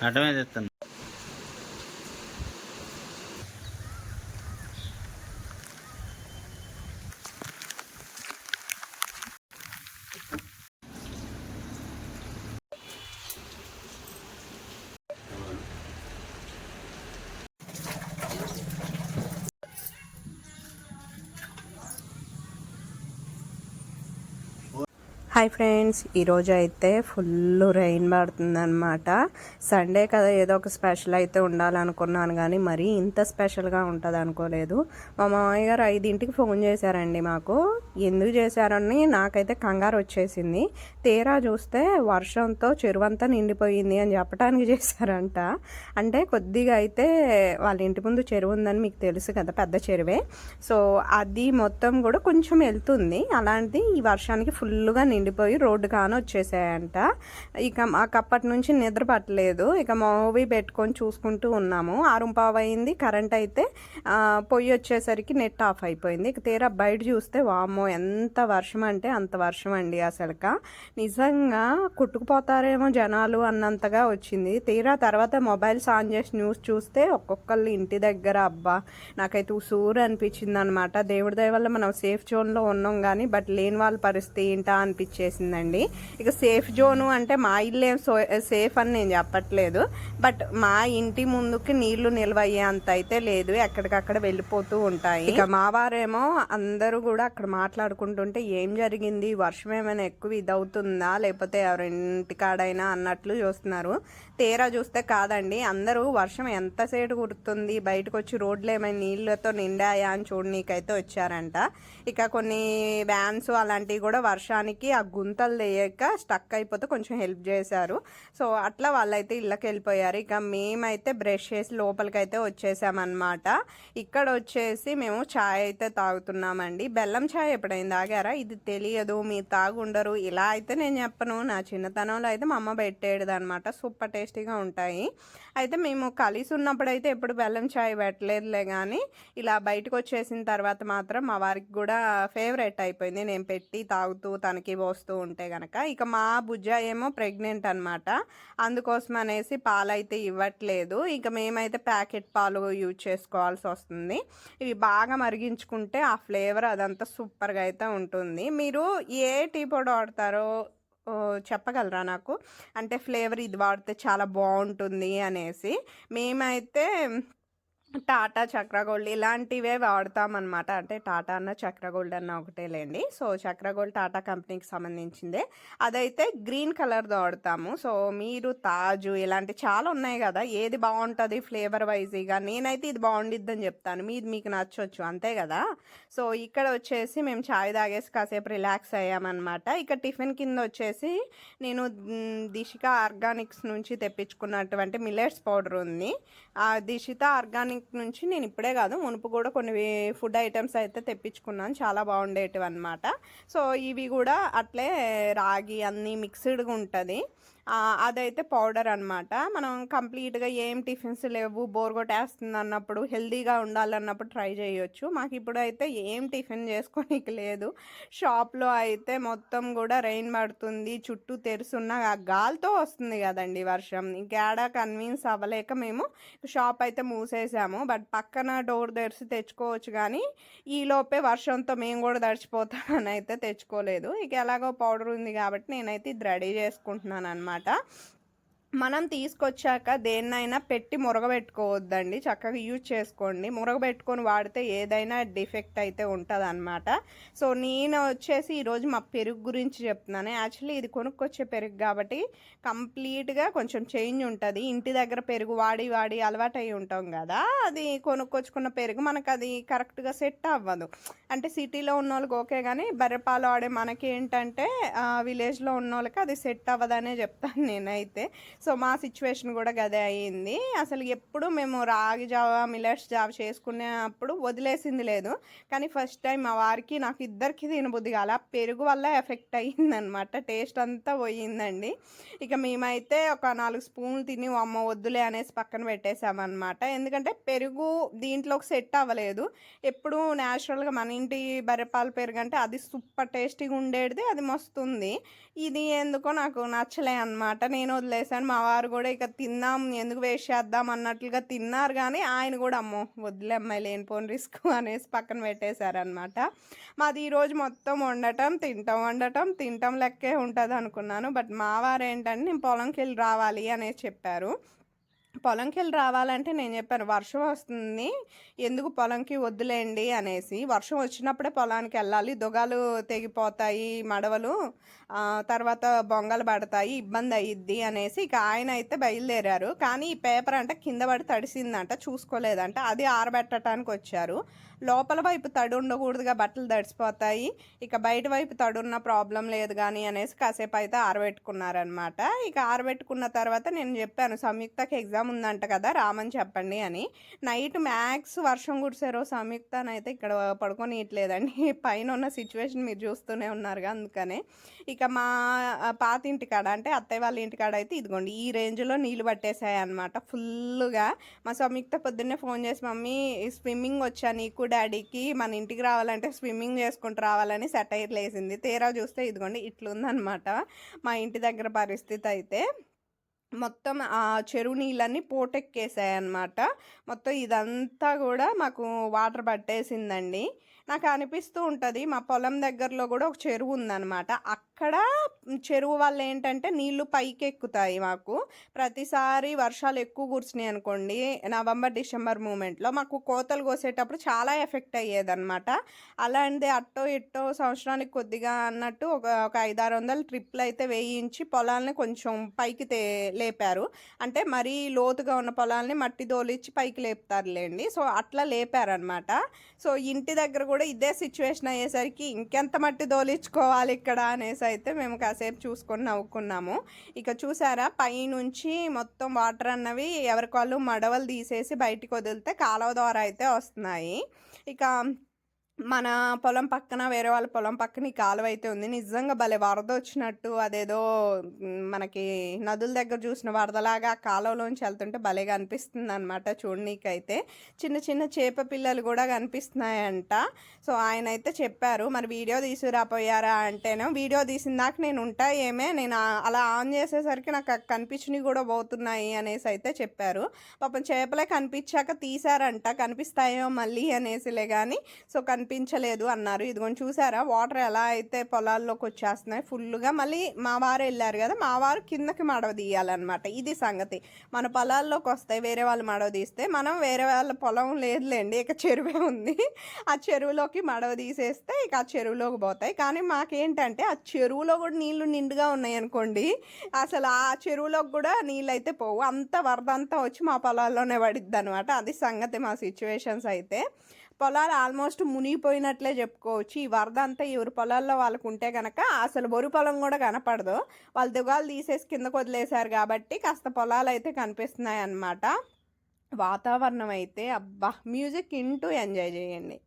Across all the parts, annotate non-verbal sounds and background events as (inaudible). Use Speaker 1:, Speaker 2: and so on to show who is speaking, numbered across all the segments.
Speaker 1: అటమే తెస్తాను
Speaker 2: hi friends ఈరోజు అయితే ఫుల్ రెయిన్ పడుతుందన్నమాట. సండే కదా ఏదో ఒక స్పెషల్ అయితే ఉండాలనుకున్నాను కానీ మరీ ఇంత స్పెషల్గా ఉంటుంది అనుకోలేదు మా మామయ్య గారు ఐదింటికి ఫోన్ చేశారండి మాకు. ఎందుకు చేశారని నాకైతే కంగారు వచ్చేసింది. తీరా చూస్తే వర్షంతో చెరువంతా నిండిపోయింది అని చెప్పడానికి చేశారంట. అంటే కొద్దిగా అయితే వాళ్ళ ఇంటి ముందు చెరువు ఉందని మీకు తెలుసు కదా పెద్ద చెరువే. సో అది మొత్తం కూడా కొంచెం వెళ్తుంది. అలాంటిది ఈ వర్షానికి ఫుల్గా నిండిపోయి రోడ్డు కాను వచ్చేసాయంట. ఇక మాకు అప్పటి నుంచి నిద్ర పట్టలేదు. ఇక మూవీ పెట్టుకొని చూసుకుంటూ ఉన్నాము. ఆరుంపావు అయింది. కరెంట్ అయితే పొయ్యి వచ్చేసరికి నెట్ ఆఫ్ అయిపోయింది. ఇక తీరా బయట చూస్తే వామో ఎంత వర్షం అంటే అంత వర్షం అండి అసలుక నిజంగా కొట్టుకుపోతారేమో జనాలు అన్నంతగా వచ్చింది. తీరా తర్వాత మొబైల్స్ ఆన్ చేసి న్యూస్ చూస్తే ఒక్కొక్కళ్ళు ఇంటి దగ్గర అబ్బా నాకైతే ఉసూరు అనిపించింది అనమాట దేవుడి దయ వల్ల మనం సేఫ్ జోన్లో ఉన్నాం కానీ బట్ లేని వాళ్ళ పరిస్థితి ఏంటా అనిపించేసిందండి. ఇక సేఫ్ జోను అంటే మా ఇల్లు ఏం సో సేఫ్ అని నేను చెప్పట్లేదు. బట్ మా ఇంటి ముందుకి నీళ్ళు నిల్వ అయ్యేంత అయితే లేదు. ఎక్కడికక్కడ వెళ్ళిపోతూ ఉంటాయి. ఇక మా వారేమో అందరూ కూడా అక్కడ మాట్లాడుకుంటుంటే ఏం జరిగింది? వర్షం ఏమైనా ఎక్కువ ఇదవుతుందా? లేకపోతే ఎవరి ఇంటికాడైనా అన్నట్లు చూస్తున్నారు. తీరా చూస్తే కాదండి. అందరూ వర్షం ఎంతసేపు కుడుతుంది బయటకు వచ్చి రోడ్లు ఏమైనా నీళ్ళతో నిండాయా అని చూడనీకైతే వచ్చారంట. ఇక కొన్ని వ్యాన్స్ అలాంటివి కూడా వర్షానికి ఆ గుంతలు లేయక స్టక్ అయిపోతే కొంచెం హెల్ప్ చేశారు. సో అట్లా వాళ్ళైతే ఇళ్ళకి వెళ్ళిపోయారు ఇక మేమైతే బ్రష్ చేసి లోపలికైతే వచ్చేసామన్నమాట. ఇక్కడ వచ్చేసి మేము ఛాయ్ అయితే తాగుతున్నామండి. బెల్లం ఛాయ్ ఎప్పుడైనా తాగారా? ఇది తెలియదు మీరు తాగుండరు. ఇలా అయితే నేను చెప్పను. నా చిన్నతనంలో అయితే మా అమ్మ పెట్టేది అనమాట. సూపర్ టేస్టీగా ఉంటాయి. అయితే మేము కలిసి ఉన్నప్పుడు అయితే ఎప్పుడు బెల్లం చాయ్ పెట్టలేదులే కానీ ఇలా బయటకు వచ్చేసిన తర్వాత మాత్రం మా వారికి కూడా ఫేవరెట్ అయిపోయింది. నేను పెట్టి తాగుతూ తనకి పోస్తూ ఉంటే కనుక ఇక మా బుజ్జ ఏమో ప్రెగ్నెంట్ అనమాట అందుకోసం అనేసి పాలు అయితే ఇవ్వట్లేదు. ఇక మేమైతే ప్యాకెట్ పాలు యూజ్ చేసుకోవాల్సి వస్తుంది. ఇవి బాగా మరిగించుకుంటే ఆ ఫ్లేవర్ అదంతా సూపర్గా అయితే ఉంటుంది. మీరు ఏ టీ పొడి వాడతారో చెప్పగలరా నాకు? అంటే ఫ్లేవర్ ఇది వాడితే చాలా బాగుంటుంది అనేసి. మేమైతే టాటా చక్ర గోల్డ్ ఇలాంటివే వాడతామన్నమాట. అంటే టాటా అన్న చక్ర గోల్డ్ అన్న ఒకటే లేండి. సో చక్ర గోల్డ్ టాటా కంపెనీకి సంబంధించిందే. అదైతే గ్రీన్ కలర్ది వాడతాము. సో మీరు తాజు ఇలాంటి చాలా ఉన్నాయి కదా. ఏది బాగుంటుంది ఫ్లేవర్ వైజ్గా? నేనైతే ఇది బాగుండిద్దని చెప్తాను. మీది మీకు నచ్చొచ్చు. అంతే కదా? సో ఇక్కడ వచ్చేసి మేము చాయ్ తాగేసి కాసేపు రిలాక్స్ అయ్యామన్నమాట. ఇక టిఫిన్ కింద వచ్చేసి నేను దిశిక ఆర్గానిక్స్ నుంచి తెప్పించుకున్నటువంటి మిల్లెట్స్ పౌడర్ ఉంది. ఆ దిశిత ఆర్గానిక్ నుంచి నేను ఇప్పుడే కాదు మునుపు కూడా కొన్ని ఫుడ్ ఐటమ్స్ అయితే తెప్పించుకున్నాను. చాలా బాగుండేటివి అనమాట సో ఇవి కూడా అట్లే రాగి అన్నీ మిక్స్డ్గా ఉంటుంది. అదైతే పౌడర్ అనమాట మనం కంప్లీట్గా ఏం టిఫిన్స్ లేవు బోర్ కొట్టేస్తుంది అన్నప్పుడు హెల్దీగా ఉండాలన్నప్పుడు ట్రై చేయొచ్చు. మాకు ఇప్పుడు అయితే ఏం టిఫిన్ చేసుకోనికి లేదు. షాప్లో అయితే మొత్తం కూడా రెయిన్ పడుతుంది చుట్టూ తెరుసున్న ఆ గాలితో వస్తుంది కదండి వర్షం. ఇంకేడా కన్విన్స్ అవ్వలేక మేము షాప్ అయితే మూసేసాము. బట్ పక్కన డోర్ తెరిచి తెచ్చుకోవచ్చు కానీ ఈలోపే వర్షంతో మేము కూడా తడిచిపోతామని అయితే తెచ్చుకోలేదు. ఇక ఎలాగో పౌడర్ ఉంది కాబట్టి నేనైతే ఇది రెడీ చేసుకుంటున్నాను అనమాట అనమాట మనం తీసుకొచ్చాక దేన్నైనా పెట్టి మురగబెట్టుకోవద్దండి. చక్కగా యూజ్ చేసుకోండి. మురగబెట్టుకొని వాడితే ఏదైనా డిఫెక్ట్ అయితే ఉంటుంది అనమాట సో నేను వచ్చేసి ఈరోజు మా పెరుగు గురించి చెప్తున్నాను. యాక్చువల్లీ ఇది కొనుక్కొచ్చే పెరుగు కాబట్టి కంప్లీట్గా కొంచెం చేంజ్ ఉంటుంది. ఇంటి దగ్గర పెరుగు వాడి వాడి అలవాటు అయి ఉంటాం కదా. అది కొనుక్కొచ్చుకున్న పెరుగు మనకు అది కరెక్ట్గా సెట్ అవ్వదు. అంటే సిటీలో ఉన్న వాళ్ళకి ఓకే కానీ బర్రెపాలు ఆడే మనకి ఏంటంటే విలేజ్లో ఉన్న వాళ్ళకి అది సెట్ అవ్వదనే చెప్తాను నేనైతే. సో మా సిచ్యువేషన్ కూడా గదే అయ్యింది. అసలు ఎప్పుడు మేము రాగి జావ మిల్లెట్స్ జావ చేసుకునేప్పుడు వదిలేసింది లేదు. కానీ ఫస్ట్ టైం మా వారికి నాకు ఇద్దరికి తినబుద్ధి కాల. పెరుగు వల్ల ఎఫెక్ట్ అయ్యిందనమాట. టేస్ట్ అంతా పోయిందండి. ఇక మేమైతే ఒక నాలుగు స్పూన్లు తిని అమ్మ వద్దులే అనేసి పక్కన పెట్టేసామన్నమాట ఎందుకంటే పెరుగు దీంట్లోకి సెట్ అవ్వలేదు. ఎప్పుడు న్యాచురల్గా మన ఇంటి బర్రెపాలు పెరుగు అంటే అది సూపర్ టేస్టీగా ఉండేది అది మస్తుంది. ఇది ఎందుకో నాకు నచ్చలే అనమాట. నేను వదిలేసాను. మా వారు కూడా ఇక తిన్నాం ఎందుకు వేస్ట్ చేద్దాం అన్నట్లుగా తిన్నారు కానీ ఆయన కూడా అమ్మో వద్దులే అమ్మాయి లేనిపోని రిస్క్ (laughs) అనేసి పక్కన పెట్టేశారనమాట మాది ఈరోజు మొత్తం వండటం తింటాం వండటం తింటాం లెక్కే ఉంటుంది అనుకున్నాను. బట్ మా వారు ఏంటంటే నేను పొలంకి వెళ్ళి రావాలి అనేసి చెప్పారు. పొలంకి వెళ్ళి రావాలంటే నేను చెప్పాను వర్షం వస్తుంది ఎందుకు పొలంకి వద్దులేండి అనేసి. వర్షం వచ్చినప్పుడే పొలానికి వెళ్ళాలి. దొగాలు తెగిపోతాయి మడవలు. తర్వాత బొంగలు పడతాయి ఇబ్బంది అయ్యిద్ది అనేసి ఇక ఆయన అయితే బయలుదేరారు. కానీ ఈ పేపర్ అంటే కింద పడి తడిసిందంట చూసుకోలేదంట. అది ఆరబెట్టడానికి వచ్చారు. లోపల వైపు తడి ఉండకూడదుగా బట్టలు తడిసిపోతాయి. ఇక బయట వైపు తడున్న ఉన్న ప్రాబ్లం లేదు కానీ అనేసి కాసేపు అయితే ఆరబెట్టుకున్నారనమాట ఇక ఆరబెట్టుకున్న తర్వాత నేను చెప్పాను సంయుక్తకి ఎగ్జామ్ ఉందంట కదా రామని చెప్పండి అని. నైట్ మ్యాక్స్ వర్షం కురిసారో సంయుక్తనైతే ఇక్కడ పడుకొని ఇట్లేదండి పైన ఉన్న సిచ్యువేషన్ మీరు చూస్తూనే ఉన్నారుగా అందుకనే. ఇక మా పాత ఇంటికాడ అంటే అత్తయ్య వాళ్ళ ఇంటికాడ అయితే ఇదిగోండి ఈ రేంజ్లో నీళ్ళు పట్టేశాయి అనమాట ఫుల్గా మా సంయుక్త పొద్దున్నే ఫోన్ చేసి మమ్మీ స్విమ్మింగ్ వచ్చా నీకు డాడీకి? మన ఇంటికి రావాలంటే స్విమ్మింగ్ చేసుకుంటూ రావాలని సెటైర్లు వేసింది తీరా చూస్తే ఇదిగోండి ఇట్లుందనమాట మా ఇంటి దగ్గర పరిస్థితి అయితే మొత్తం ఆ చెరువు నీళ్ళన్నీ పోటెక్కేసాయి అనమాట మొత్తం ఇదంతా కూడా మాకు వాటర్ పట్టేసిందండి. నాకు అనిపిస్తూ ఉంటుంది మా పొలం దగ్గరలో కూడా ఒక చెరువు ఉందన్నమాట. అక్కడ చెరువు వల్ల ఏంటంటే నీళ్ళు పైకి ఎక్కుతాయి మాకు. ప్రతిసారి వర్షాలు ఎక్కువ కూర్చున్నాయి అనుకోండి నవంబర్ డిసెంబర్ మూమెంట్లో మాకు కోతలు కోసేటప్పుడు చాలా ఎఫెక్ట్ అయ్యేదన్నమాట. అలాంటిది అట్టో ఇట్టో సంవత్సరానికి కొద్దిగా అన్నట్టు ఒక ఒక ఐదారు వందల ట్రిప్లు అయితే వేయించి పొలాల్ని కొంచెం పైకి తే లేపారు. అంటే మరీ లోతుగా ఉన్న పొలాల్ని మట్టి దోలిచ్చి పైకి లేపుతారులేండి. సో అట్లా లేపారనమాట సో ఇంటి దగ్గర కూడా ఇదే సిచ్యువేషన్ అయ్యేసరికి ఇంకెంత మట్టి దోలించుకోవాలి ఇక్కడ అనేసి అయితే మేము కాసేపు చూసుకొని నవ్వుకున్నాము. ఇక చూసారా పైనుంచి మొత్తం వాటర్ అన్నవి ఎవరికి వాళ్ళు మడవలు తీసేసి బయటికి వదిలితే కాలువ ద్వారా అయితే వస్తున్నాయి. ఇక మన పొలం పక్కన వేరే వాళ్ళ పొలం పక్కన ఈ కాలువ అయితే ఉంది. నిజంగా భలే వరద వచ్చినట్టు అదేదో మనకి నదుల దగ్గర చూసిన వరదలాగా ఆ కాలువలోంచి వెళ్తుంటే భలేగా అనిపిస్తుంది అనమాట చూడనీకైతే. చిన్న చిన్న చేప పిల్లలు కూడా కనిపిస్తున్నాయంట. సో ఆయన అయితే చెప్పారు మరి వీడియో తీసుకురాపోయారా? అంటేనే వీడియో తీసిన దాకా నేను ఉంటా ఏమే? నేను అలా ఆన్ చేసేసరికి నాకు కనిపించినవి కూడా పోతున్నాయి అనేసి అయితే చెప్పారు. పాపం చేపలే కనిపించాక తీసారంట కనిపిస్తాయో మళ్ళీ అనేసిలే కానీ సో కనిపించలేదు అన్నారు. ఇదిగోని చూసారా? వాటర్ ఎలా అయితే పొలాల్లోకి వచ్చేస్తున్నాయి ఫుల్గా మళ్ళీ మా వారు వెళ్ళారు కదా మా వారు కిందకి మడవ తీయాలన్నమాట. ఇది సంగతి. మన పొలాల్లోకి వస్తాయి వేరే వాళ్ళు మడవ తీస్తే మనం వేరే వాళ్ళ పొలం లేదులేండి ఇక చెరువే ఉంది. ఆ చెరువులోకి మడవ తీసేస్తే ఇక ఆ చెరువులోకి పోతాయి. కానీ మాకేంటంటే ఆ చెరువులో కూడా నీళ్ళు నిండుగా ఉన్నాయి అనుకోండి అసలు ఆ చెరువులోకి కూడా నీళ్ళు అయితే పోవు. అంత వరద అంతా వచ్చి మా పొలాల్లోనే పడిద్ది అనమాట అది సంగతి మా సిచ్యువేషన్స్ అయితే. పొలాలు ఆల్మోస్ట్ మునిగిపోయినట్లే చెప్పుకోవచ్చు. ఈ వరద అంతా ఎవరి పొలాల్లో వాళ్ళకు ఉంటే కనుక అసలు బొరు పొలం కూడా కనపడదు. వాళ్ళు దిగాలు తీసేసి కిందకు వదిలేశారు కాబట్టి కాస్త పొలాలు అయితే కనిపిస్తున్నాయి అన్నమాట. వాతావరణం అయితే అబ్బా మ్యూజిక్ ఇంటూ ఎంజాయ్ చేయండి.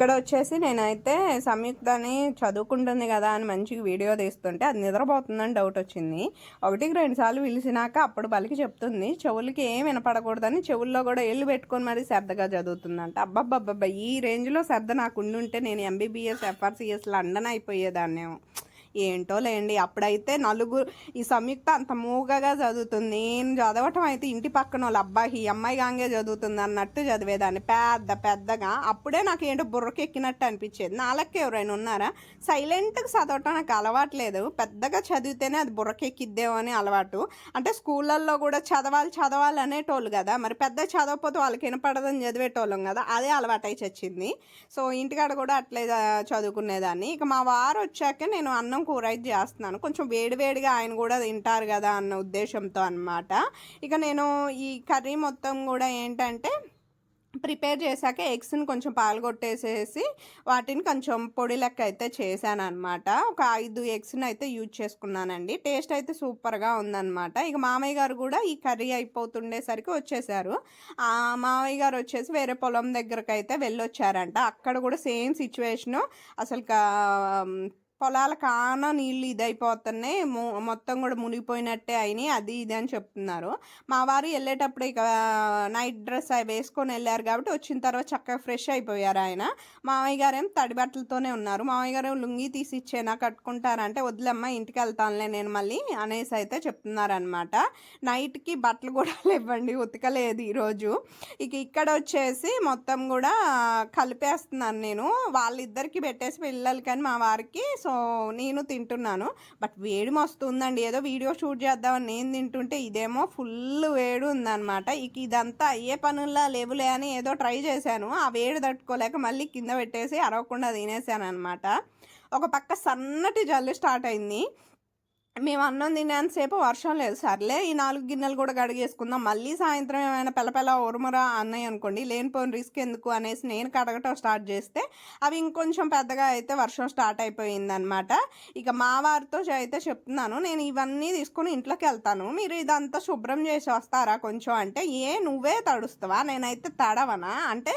Speaker 2: ఇక్కడ వచ్చేసి నేనైతే సంయుక్తని చదువుకుంటుంది కదా అని మంచిగా వీడియో తీస్తుంటే అది నిద్రపోతుందని డౌట్ వచ్చింది. ఒకటికి రెండు సార్లు పిలిచినాక అప్పుడు బలికి చెప్తుంది చెవులకి ఏం వినపడకూడదని చెవుల్లో కూడా ఎల్లు పెట్టుకొని మరీ శ్రద్ధగా చదువుతుందంట. అబ్బబ్బబ్బబ్బా ఈ రేంజ్లో శ్రద్ధ నాకు ఉండుంటే నేను ఎంబీబీఎస్ ఎఫ్ఆర్సీఎస్ లండన్ అయిపోయేదాన్నేమో. ఏంటో లేండి. అప్పుడైతే నలుగురు ఈ సంయుక్త అంత మూగగా చదువుతుంది. నేను చదవటం అయితే ఇంటి పక్కన వాళ్ళు అబ్బాయి ఈ అమ్మాయి గాంగే చదువుతుంది అన్నట్టు చదివేదాన్ని. పెద్ద పెద్దగా. అప్పుడే నాకు ఏంటో బుర్రకెక్కినట్టు అనిపించేది. నాలకి ఎవరైనా ఉన్నారా? సైలెంట్గా చదవటం నాకు అలవాట్లేదు పెద్దగా చదివితేనే అది బుర్రకెక్కిద్దేమో అని అలవాటు. అంటే స్కూళ్ళల్లో కూడా చదవాలి చదవాలి అనేటోళ్ళు కదా. మరి పెద్ద చదవకపోతే వాళ్ళకి వినపడదని చదివేటోళ్ళం కదా. అదే అలవాటై చచ్చింది. సో ఇంటికాడ కూడా అట్లే చదువుకునేదాన్ని. ఇక మా వారు వచ్చాక నేను అన్నం కూర అయితే చేస్తున్నాను. కొంచెం వేడివేడిగా ఆయన కూడా తింటారు కదా అన్న ఉద్దేశంతో అన్నమాట. ఇక నేను ఈ కర్రీ మొత్తం కూడా ఏంటంటే ప్రిపేర్ చేశాక ఎగ్స్ని కొంచెం పాల్గొట్టేసేసి వాటిని కొంచెం పొడి లెక్క అయితే చేశాను అనమాట ఒక ఐదు ఎగ్స్ని అయితే యూజ్ చేసుకున్నానండి. టేస్ట్ అయితే సూపర్గా ఉందన్నమాట. ఇక మామయ్య గారు కూడా ఈ కర్రీ అయిపోతుండేసరికి వచ్చేసారు. ఆ మామయ్య గారు వచ్చేసి వేరే పొలం దగ్గరకు అయితే వెళ్ళొచ్చారంట. అక్కడ కూడా సేమ్ సిచ్యువేషను అసలు పొలాల కాన నీళ్ళు ఇదైపోతున్నాయి. మొ- మొత్తం కూడా మునిగిపోయినట్టే అయినాయి. అది ఇది అని చెప్తున్నారు. మా వారు వెళ్ళేటప్పుడు ఇక నైట్ డ్రెస్ అవి వేసుకొని వెళ్ళారు కాబట్టి వచ్చిన తర్వాత చక్కగా ఫ్రెష్ అయిపోయారు ఆయన. మామయ్య గారేం తడి బట్టలతోనే ఉన్నారు. మామయ్య గారు లుంగి తీసి ఇచ్చేనా కట్టుకుంటారంటే వదిలేమ్మ ఇంటికి వెళ్తానులే నేను మళ్ళీ అనేసి అయితే చెప్తున్నారనమాట నైట్కి బట్టలు కూడా (laughs) లేవండి ఉతకలేదు ఈరోజు. ఇక ఇక్కడ వచ్చేసి మొత్తం కూడా కలిపేస్తున్నాను నేను. వాళ్ళిద్దరికి పెట్టేసి పిల్లలకని మా వారికి సో నేను తింటున్నాను. బట్ వేడి మస్తు ఉందండి ఏదో వీడియో షూట్ చేద్దామని నేను తింటుంటే ఇదేమో ఫుల్ వేడి ఉందన్నమాట. ఇక ఇదంతా అయ్యే పనుల్లా లేవులే అని ఏదో ట్రై చేశాను. ఆ వేడి తట్టుకోలేక మళ్ళీ కింద పెట్టేసి అరవకుండా తినేసాను అనమాట ఒక పక్క సన్నటి జల్లు స్టార్ట్ అయింది. మేము అన్నం తినేంతసేపు వర్షం లేదు. సర్లే ఈ నాలుగు గిన్నెలు కూడా గడిగేసుకుందాం మళ్ళీ సాయంత్రం ఏమైనా పిల్లపిల్ల ఉరుమురా అన్నాయి అనుకోండి. లేనిపోయిన రిస్క్ ఎందుకు అనేసి నేను కడగటం స్టార్ట్ చేస్తే అవి ఇంకొంచెం పెద్దగా అయితే వర్షం స్టార్ట్ అయిపోయిందనమాట ఇక మా వారితో అయితే చెప్తున్నాను. నేను ఇవన్నీ తీసుకొని ఇంట్లోకి వెళ్తాను. మీరు ఇదంతా శుభ్రం చేసి వస్తారా కొంచెం అంటే ఏ నువ్వే తడుస్తావా? నేనైతే తడవనా? అంటే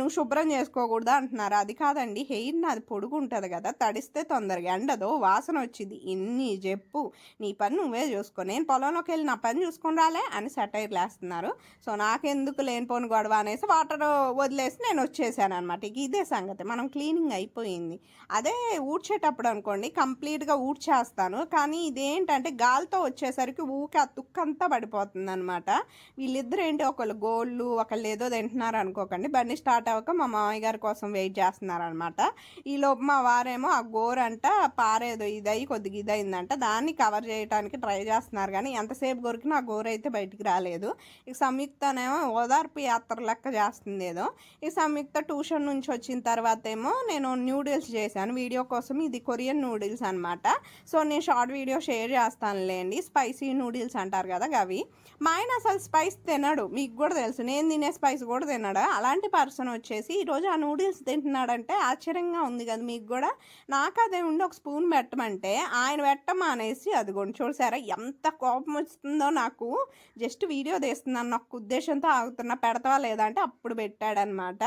Speaker 2: నువ్వు శుభ్రం చేసుకోకూడదా అంటున్నారు. అది కాదండి. హెయిర్ నాది పొడుగు ఉంటుంది కదా. తడిస్తే తొందరగా ఎండదో వాసన వచ్చింది. ఇన్ని చెప్పు. నీ పని నువ్వే చూసుకో. నేను పొలంలోకి వెళ్ళి నా పని చూసుకొని రాలే అని సెటైర్ వేస్తున్నారు సో నాకెందుకు లేనిపోని గొడవ అనేసి వాటర్ వదిలేసి నేను వచ్చేసాను అనమాట ఇక ఇదే సంగతి. మనం క్లీనింగ్ అయిపోయింది. అదే ఊడ్చేటప్పుడు అనుకోండి కంప్లీట్గా ఊడ్చేస్తాను. కానీ ఇదేంటంటే గాలితో వచ్చేసరికి ఊకే ఆ తుక్కంతా పడిపోతుంది అనమాట వీళ్ళిద్దరు ఏంటి ఒకళ్ళు గోళ్ళు ఒకళ్ళు ఏదో తింటున్నారు అనుకోకండి. బండి స్టార్ట్ అవ్వక మా మామయ్య గారి కోసం వెయిట్ చేస్తున్నారు అనమాట ఈ లోపు మా వారేమో ఆ గోరంట పారేదో ఇదై కొద్దిగా ఇదైందంట. దాన్ని కవర్ చేయడానికి ట్రై చేస్తున్నారు కానీ ఎంతసేపు కొరికినా ఆ గోరు అయితే బయటికి రాలేదు. ఇక సంయుక్తనేమో ఓదార్పు యాత్ర లెక్క చేస్తుంది ఏదో. ఈ సంయుక్త ట్యూషన్ నుంచి వచ్చిన తర్వాత ఏమో నేను న్యూడిల్స్ చేశాను. వీడియో కోసం ఇది కొరియన్ నూడిల్స్ అనమాట సో నేను షార్ట్ వీడియో షేర్ చేస్తానులేండి. స్పైసీ నూడిల్స్ అంటారు కదా అవి మా ఆయన అసలు స్పైస్ తినడు. మీకు కూడా తెలుసు. నేను తినే స్పైస్ కూడా తినడు? అలాంటి పర్సన్ వచ్చేసి ఈరోజు ఆ నూడిల్స్ తింటున్నాడంటే ఆశ్చర్యంగా ఉంది కదా మీకు కూడా. నాకు అదే ఉండి ఒక స్పూన్ పెట్టమంటే ఆయన పెట్టమా పెట్టమానేసి అదిగోండి చూసారా ఎంత కోపం వస్తుందో నాకు. జస్ట్ వీడియో తీస్తున్నాను నాకు ఉద్దేశంతో ఆగుతున్నా పెడతావా లేదా? అంటే అప్పుడు పెట్టాడనమాట.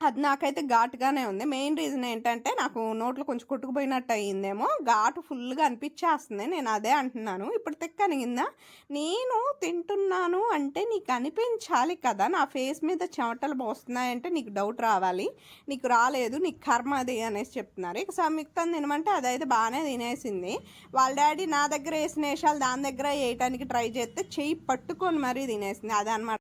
Speaker 2: అది నాకైతే ఘాటుగానే ఉంది. మెయిన్ రీజన్ ఏంటంటే నాకు నోట్లో కొంచెం కొట్టుకుపోయినట్టు అయ్యిందేమో. ఘాటు ఫుల్గా అనిపించేస్తుంది. నేను అదే అంటున్నాను. ఇప్పుడు తెక్కనిగిందా నేను తింటున్నాను అంటే నీకు అనిపించాలి కదా. నా ఫేస్ మీద చెమటలు పోస్తున్నాయంటే నీకు డౌట్ రావాలి. నీకు రాలేదు. నీకు కర్మ అది అనేసి చెప్తున్నారు. ఇక సంయుక్తం తినమంటే అదైతే బాగానే తినేసింది. వాళ్ళ డాడీ నా దగ్గర వేసిన వేషాలు దాని దగ్గర వేయటానికి ట్రై చేస్తే చెయ్యి పట్టుకొని మరీ తినేసింది. అదనమాట